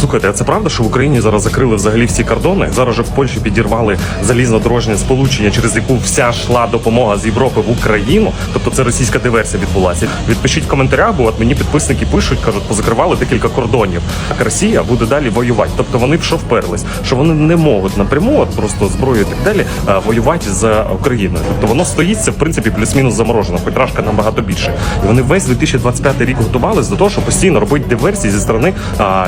Слухайте, а це правда, що в Україні зараз закрили взагалі всі кордони? Зараз же в Польщі підірвали залізнодорожнє сполучення, через яку вся йшла допомога з Європи в Україну. Тобто це російська диверсія відбулася. Відпишіть в коментарях, бо от мені підписники пишуть, кажуть, позакривали декілька кордонів. Так Росія буде далі воювати. Тобто вони в що вперлись, що вони не можуть напряму, от просто зброю і так далі, е, воювати з Україною. Тобто воно стоїть це в принципі плюс-мінус заморожено, хоч трошки набагато більше. І вони весь 2025 рік готувались до того, щоб постійно робити диверсії зі сторони а,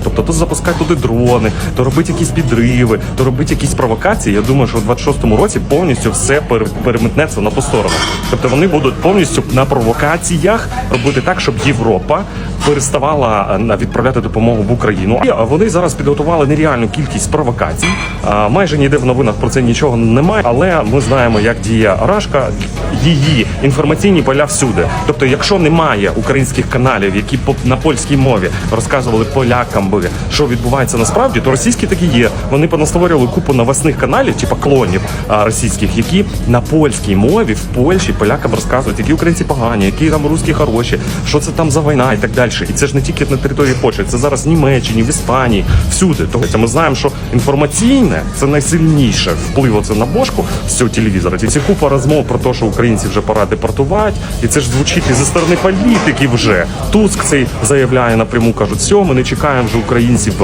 Європи. Тобто то запускати туди дрони, то робити якісь підриви, то робити якісь провокації. Я думаю, що в 26-му році повністю все пере- переметнеться на ту сторону. Тобто вони будуть повністю на провокаціях робити так, щоб Європа переставала е, відправляти допомогу в Україну. І а, вони зараз підготували нереальну кількість провокацій. Майже ніде в новинах про це нічого немає, але ми знаємо, як діє Рашка, її інформаційні поля всюди. Тобто, якщо немає українських каналів, які на польській мові розказували полякам би, що відбувається насправді, то російські такі є. Вони понастворювали купу новосних каналів, типа клонів російських, які на польській мові в Польщі полякам розказують, які українці погані, які там русські хороші, що це там за війна і так далі. І це ж не тільки на території Польщі, це зараз в Німеччині, в Іспанії, всюди. Тобто ми знаємо, що інформаційне це найсильніше вплив оце на бошку з цього телевізора. І це купа розмов про те, що українців вже пора депортувати, і це ж звучить і зі сторони політиків вже. Туск цей заявляє напряму, кажуть, все, ми не чекаємо вже українців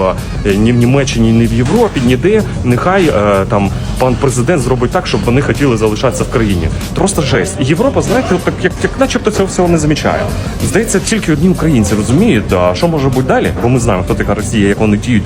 е, ні в Німеччині, ні в Європі, ніде. Нехай е, там пан президент зробить так, щоб вони хотіли залишатися в країні. Просто жесть. І Європа, знаєте, так як, як начебто цього всього не замічає. Здається, тільки одні українці розуміють, а що може бути далі, бо ми знаємо, хто така Росія, як вони діють.